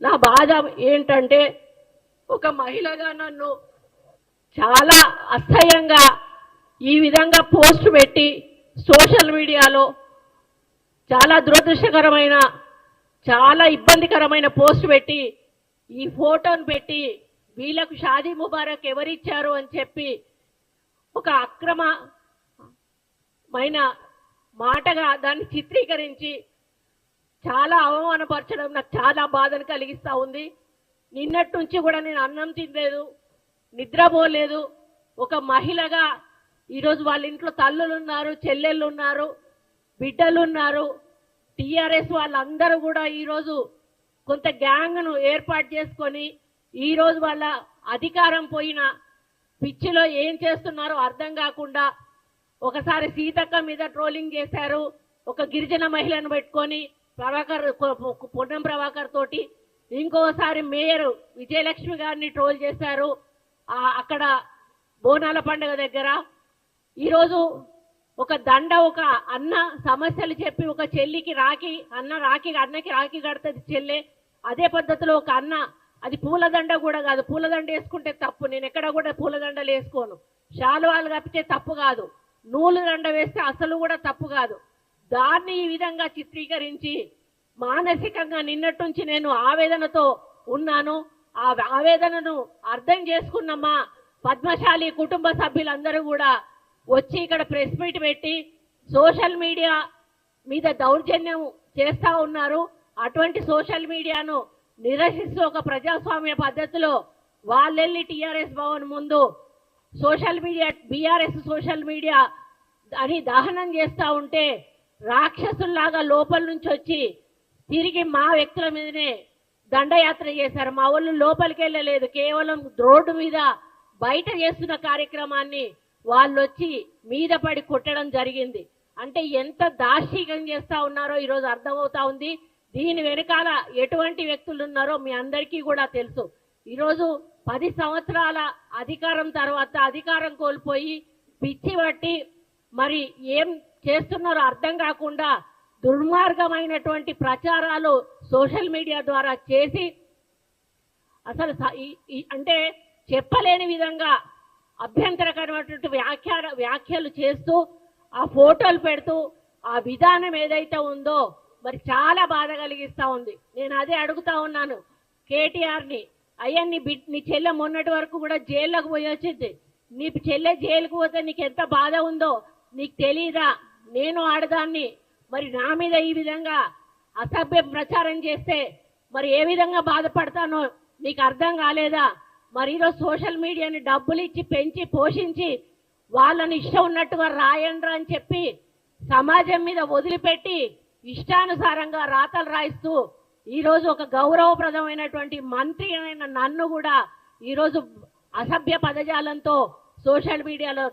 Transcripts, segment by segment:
నా బాధ ఏంటంటే ఒక మహిళగా నన్ను చాలా అసహ్యంగా ఈ విధంగా పోస్ట్ పెట్టి సోషల్ మీడియాలో చాలా దురదృష్టకరమైన చాలా ఇబ్బందికరమైన పోస్ట్ పెట్టి ఈ ఫోటోను పెట్టి వీళ్ళకు షాదీ ముబారక్ ఎవరిచ్చారు అని చెప్పి ఒక అక్రమమైన మాటగా దాన్ని చిత్రీకరించి చాలా అవమానపరచడం నాకు చాలా బాధను కలిగిస్తూ ఉంది. నిన్నటి నుంచి కూడా నేను అన్నం తినలేదు నిద్రపోలేదు ఒక మహిళగా ఈరోజు వాళ్ళ ఇంట్లో తల్లులు ఉన్నారు చెల్లెళ్ళు ఉన్నారు బిడ్డలు ఉన్నారు టీఆర్ఎస్ వాళ్ళందరూ కూడా ఈరోజు కొంత గ్యాంగ్ను ఏర్పాటు చేసుకొని ఈరోజు వాళ్ళ అధికారం పోయిన పిచ్చిలో ఏం చేస్తున్నారో అర్థం కాకుండా ఒకసారి సీతక్క మీద ట్రోలింగ్ చేశారు. ఒక గిరిజన మహిళను పెట్టుకొని ప్రభాకర్ పొన్నం ప్రభాకర్ తోటి ఇంకోసారి మేయర్ విజయలక్ష్మి గారిని ట్రోల్ చేశారు. అక్కడ బోనాల పండుగ దగ్గర. ఈరోజు ఒక దండ ఒక అన్న సమస్యలు చెప్పి ఒక చెల్లికి రాఖీ అన్న రాఖీ అన్నకి రాఖీ కడుతుంది చెల్లె. అదే పద్ధతిలో ఒక అన్న అది పూలదండ కూడా కాదు పూలదండ వేసుకుంటే తప్పు. నేను ఎక్కడ కూడా పూలదండలు వేసుకోను. శాలువాలు కప్పితే తప్పు కాదు. నూలు దండ వేస్తే అసలు కూడా తప్పు కాదు. దాన్ని ఈ విధంగా చిత్రీకరించి మానసికంగా నిన్నట్టుంచి నేను ఆవేదనతో ఉన్నాను. ఆ ఆవేదనను అర్థం చేసుకున్నమ్మా పద్మశాలి కుటుంబ సభ్యులందరూ కూడా వచ్చి ఇక్కడ ప్రెస్ మీట్ పెట్టి సోషల్ మీడియా మీద దౌర్జన్యం చేస్తా ఉన్నారు. అటువంటి సోషల్ మీడియాను నిరసిస్తూ ఒక ప్రజాస్వామ్య పద్ధతిలో వాళ్ళెళ్ళి టీఆర్ఎస్ భవన్ ముందు social media BRS social media అని దహనం చేస్తూ ఉంటే రాక్షసుల్లాగా లోపల నుంచి వచ్చి తిరిగి మా వ్యక్తుల మీదనే దండయాత్ర చేశారు. మా వాళ్ళు లోపలికి వెళ్ళలేదు. కేవలం రోడ్డు మీద బయట చేస్తున్న కార్యక్రమాన్ని వాళ్ళు వచ్చి మీద పడి కొట్టడం జరిగింది. అంటే ఎంత దార్శికం చేస్తా ఉన్నారో ఈరోజు అర్థమవుతా ఉంది. దీని వెనకాల ఎటువంటి వ్యక్తులు ఉన్నారో మీ అందరికీ కూడా తెలుసు. ఈరోజు పది సంవత్సరాల అధికారం తర్వాత అధికారం కోల్పోయి పిచ్చి పట్టి మరి ఏం చేస్తున్నారో. అర్థం కాకుండా దుర్మార్గమైనటువంటి ప్రచారాలు సోషల్ మీడియా ద్వారా చేసి అసలు అంటే చెప్పలేని విధంగా అభ్యంతరకరమైనటువంటి వ్యాఖ్య వ్యాఖ్యలు చేస్తూ ఆ ఫోటోలు పెడుతూ ఆ విధానం ఏదైతే ఉందో మరి చాలా బాధ కలిగిస్తూ ఉంది. నేను అదే అడుగుతా ఉన్నాను. కేటీఆర్ని అయ్యా నీ బిడ్ నీ చెల్లె మొన్నటి వరకు కూడా జైల్లోకి పోయి వచ్చింది. నీ చెల్లె జైలుకు పోతే నీకు ఎంత బాధ ఉందో నీకు తెలీదా? నేను ఆడదాన్ని. మరి నా మీద ఈ విధంగా అసభ్య ప్రచారం చేస్తే మరి ఏ విధంగా బాధపడతానో నీకు అర్థం కాలేదా? మరి ఈరోజు సోషల్ మీడియాని డబ్బులు ఇచ్చి పెంచి పోషించి వాళ్ళని ఇష్టం ఉన్నట్టుగా రాయండ్రా అని చెప్పి సమాజం మీద వదిలిపెట్టి ఇష్టానుసారంగా రాతలు రాయిస్తూ ఈరోజు ఒక గౌరవప్రదమైనటువంటి మంత్రి అయిన నన్ను కూడా ఈరోజు అసభ్య పదజాలంతో సోషల్ మీడియాలో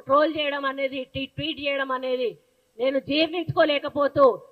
ట్రోల్ చేయడం అనేది ట్వీట్ చేయడం అనేది నేను జీర్ణించుకోలేకపోతూ